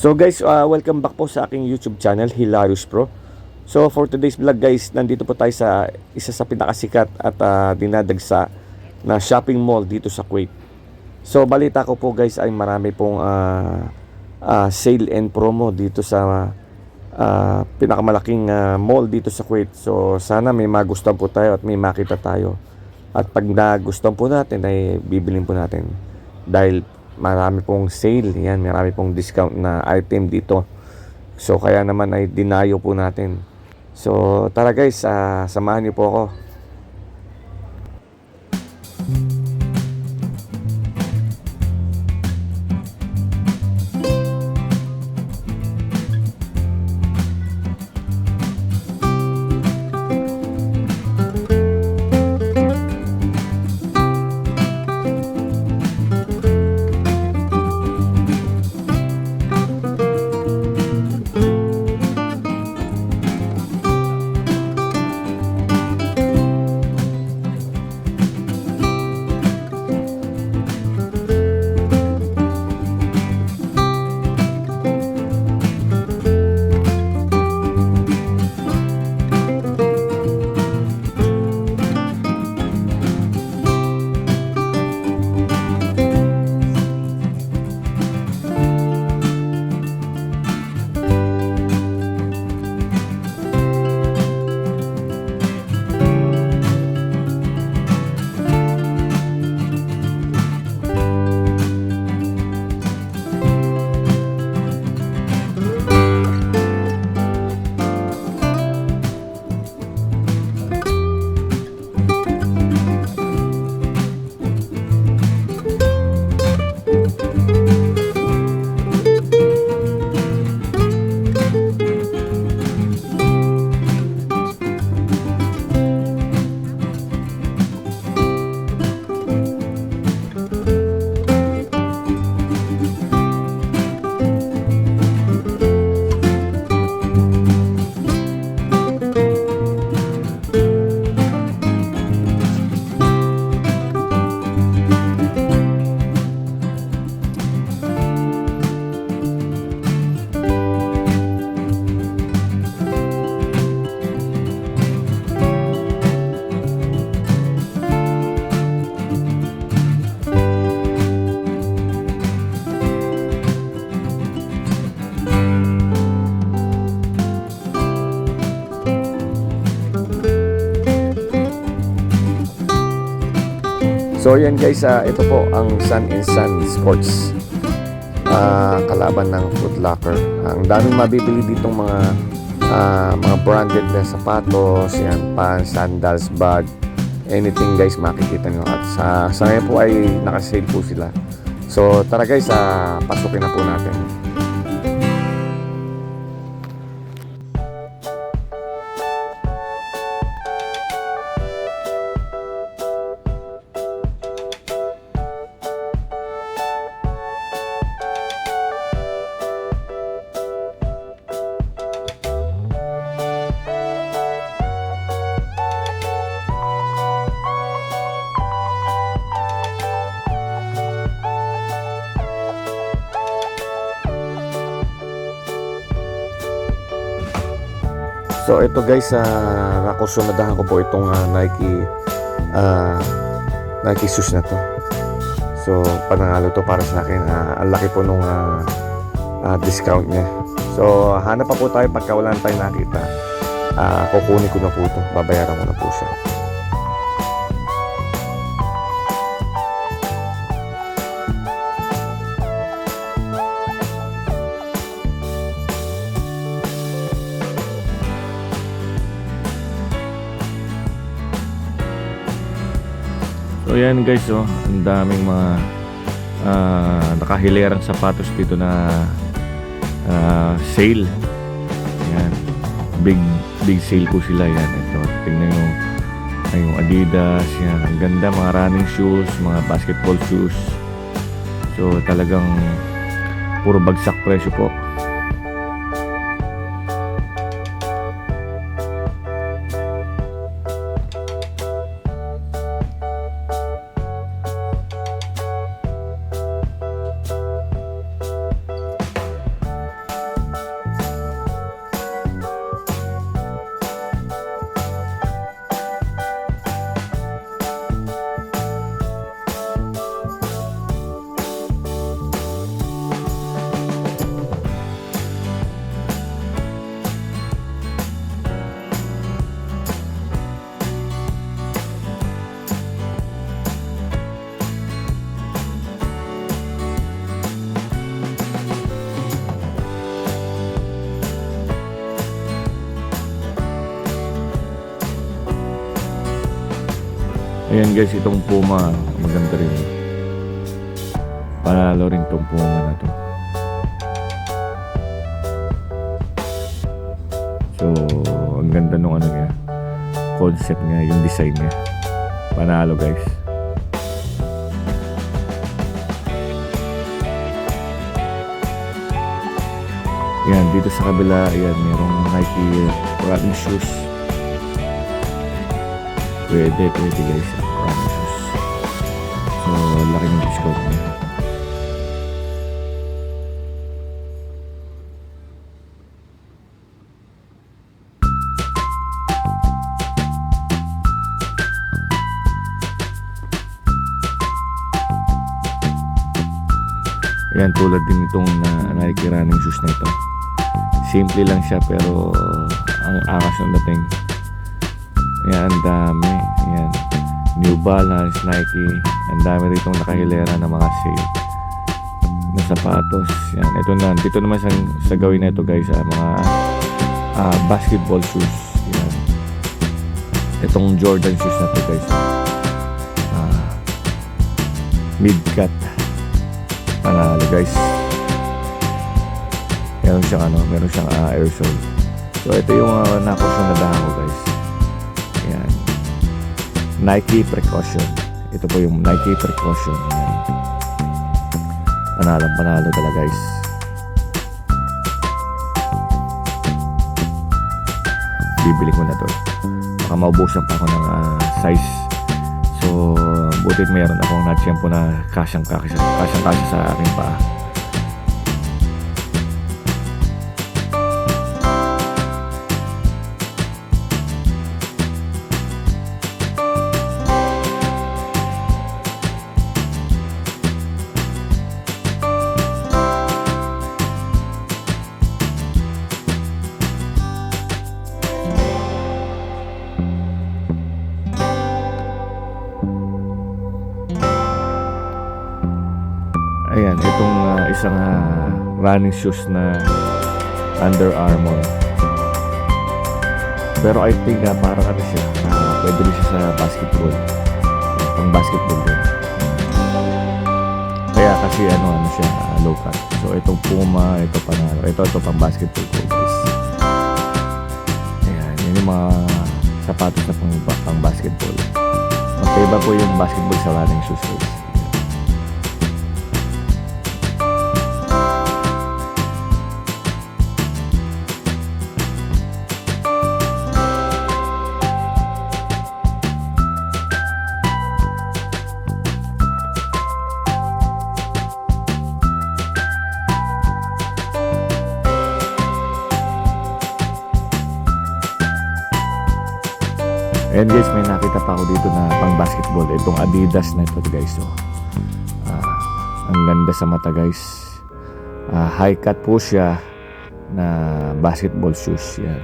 So guys, uh, welcome back po sa aking YouTube channel, Hilarious Pro. So for today's vlog guys, nandito po tayo sa isa sa pinakasikat at uh, dinadagsa na shopping mall dito sa Kuwait. So balita ko po guys ay marami pong uh, uh, sale and promo dito sa uh, pinakamalaking uh, mall dito sa Kuwait. So sana may magustuhan po tayo at may makita tayo. At pag nagustuhan po natin ay bibilin po natin. Dahil marami pong sale, yan, marami pong discount na item dito. So kaya naman ay dinayo po natin. So tara guys, ah, samahan niyo po ako. So yan guys, ah, ito po ang Sun and Sun Sports. Ah, kalaban ng Foot Locker. Ang daming mabibili ditong mga ah, mga branded na sapatos, yan, pants, sandals, bag, anything guys makikita nyo. At sa, sa ngayon po ay nakasale po sila. So tara guys, ah, pasukin na po natin. So ito guys, uh, nakusunadahan ko po itong ah, Nike ah, Nike shoes na to. So panangalo to para sa akin. Ah, ang laki po nung ah, ah, discount niya. So hanap pa po tayo pagka wala na tayo nakita. Ah, kukunin ko na po ito. Babayaran ko na po siya. So yan guys oh, ang daming mga ah, nakahilerang sapatos dito na ah, sale. Yan. Big big sale po sila yan. Ito, tingnan nyo ay yung Adidas, yan. Ang ganda mga running shoes, mga basketball shoes. So talagang puro bagsak presyo po. Guys, itong Puma, maganda rin. Panalo rin itong Puma na to. So, ang ganda nung ano niya. Concept niya, yung design niya. Panalo guys. Yan, dito sa kabila, ayan, merong Nike running shoes. Pwede, pwede guys, shoes. So, laki ng discount niya. Ayan, tulad din itong na Nike running shoes na ito. Simple lang siya pero ang angas ng dating. Ayan, dami. Ayan. New Balance, Nike. Ang dami rito nakahilera ng mga sale na sapatos. Yan. Ito na. Dito naman sa, sa gawin na ito guys, ah, mga ah, basketball shoes. Yan. Itong Jordan shoes na to guys. Ah, mid-cut. Panalo guys. Meron siyang ano, meron siyang ah, air sole. So ito yung uh, nakusunadahan ko guys. Nike Precaution. Ito po yung Nike Precaution. Ayan. Panalo, panalo talaga guys. Bibili ko na to. Baka maubusan pa ako ng ah, size. So, butit mayroon akong na-tiyempo na kasyang kasya, kasyang kasya sa aking paa. Isang ah, running shoes na Under Armour. Pero I think uh, parang ano siya, ah, pwede rin siya sa basketball. Pang basketball din. Kaya kasi ano, ano siya, ah, low cut. So itong Puma, ito panalo. Ito, ito pang basketball ko guys. Ayan, yun yung mga sapatos na pang, pang basketball. Magkaiba po yung basketball sa running shoes guys. Ayan guys, may nakita pa ako dito na pang basketball. Itong Adidas na ito guys. So, ah, ang ganda sa mata guys. Ah, high cut po siya na basketball shoes. Yan.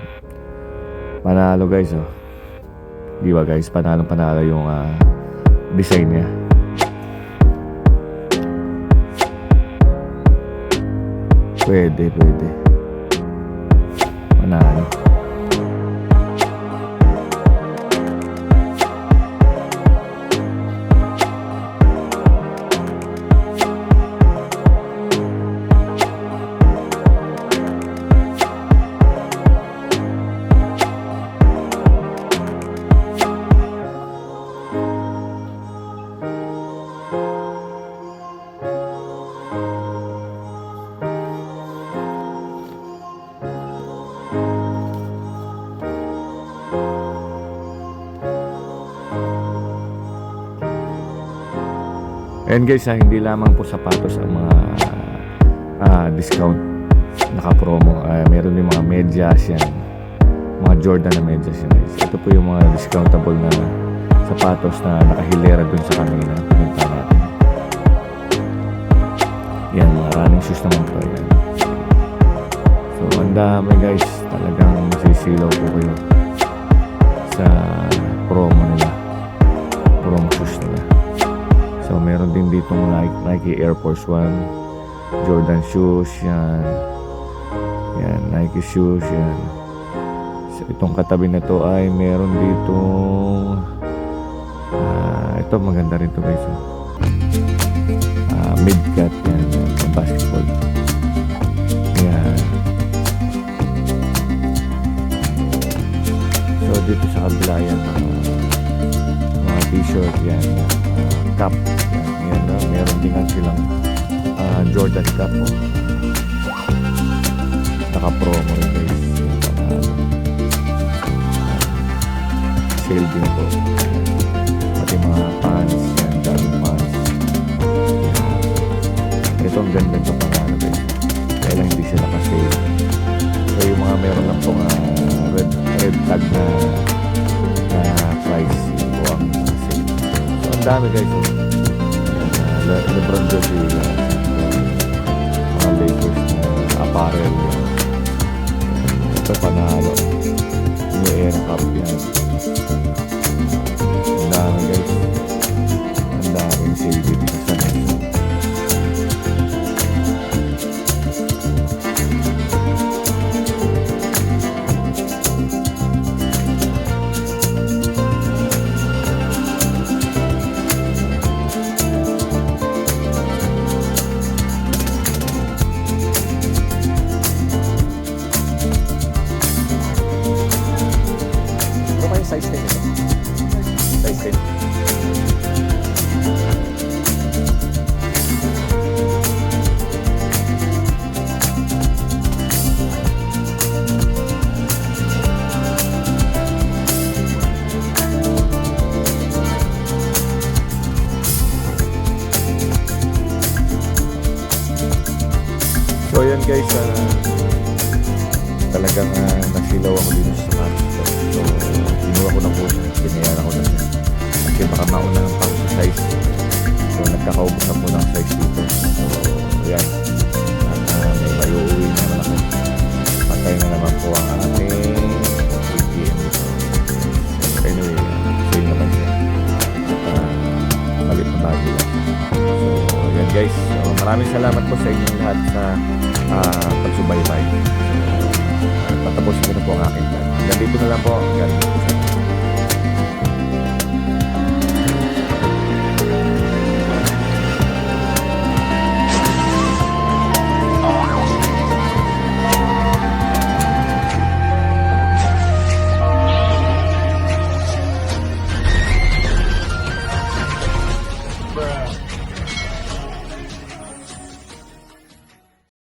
Panalo guys. Oh. Di ba guys? Panalo panalo yung ah, design niya. Pwede, pwede. Panalo. And guys, ah, hindi lamang po sapatos ang mga ah, discount naka-promo. Ah, meron din mga medyas yan. Mga Jordan na medyas yan guys. Ito po yung mga discountable na sapatos na nakahilera dun sa kanina. Pinunta natin. Yan, mga running shoes naman po yan. So, ang dami guys. Talagang masisilaw po kayo sa. Promo meron din ditong Nike, Air Force One, Jordan shoes, yan. Yan, Nike shoes, yan. So, itong katabi na to ay meron ditong ah, Ito maganda rin to guys. oh. Ah, mid-cut yan. Yung basketball. Yan. So dito sa kabila yan mga t-shirt yan. ah, cap. Yan. yan no? Meron din nga silang ah, Jordan cap. Oh. Naka-promo rin guys. Yung panalo. Sale din po. Pati mga pants. Yan. Daming pants. Yan. Ito ang ganda ng panalo guys. Kaya lang hindi sila ka-sale. So yung mga meron lang pong ah, red, red tag na dami guys. Oh. Le- Lebron James yung mga Lakers na apparel. Ito panalo. New Era Cup yan. Ang dami guys. Ang daming dito sa guys, ah, talagang uh, nasilaw ako dito sa ko. So, kinuha ko na po siya. Binayaran ko na siya. Kasi baka mauna ng pang size. So, nagkakaubos na po ng size dito. So, yan. At uh, may maiuwi naman ako. Patay na naman po ang ating ATM dito. Anyway, uh, sale naman siya. At uh, malit na bagay lang. So, yan guys. So, maraming salamat po sa inyong lahat sa uh, pagsubaybay. So, patapusin ko na po ang aking vlog. Hanggang dito na lang po. Hanggang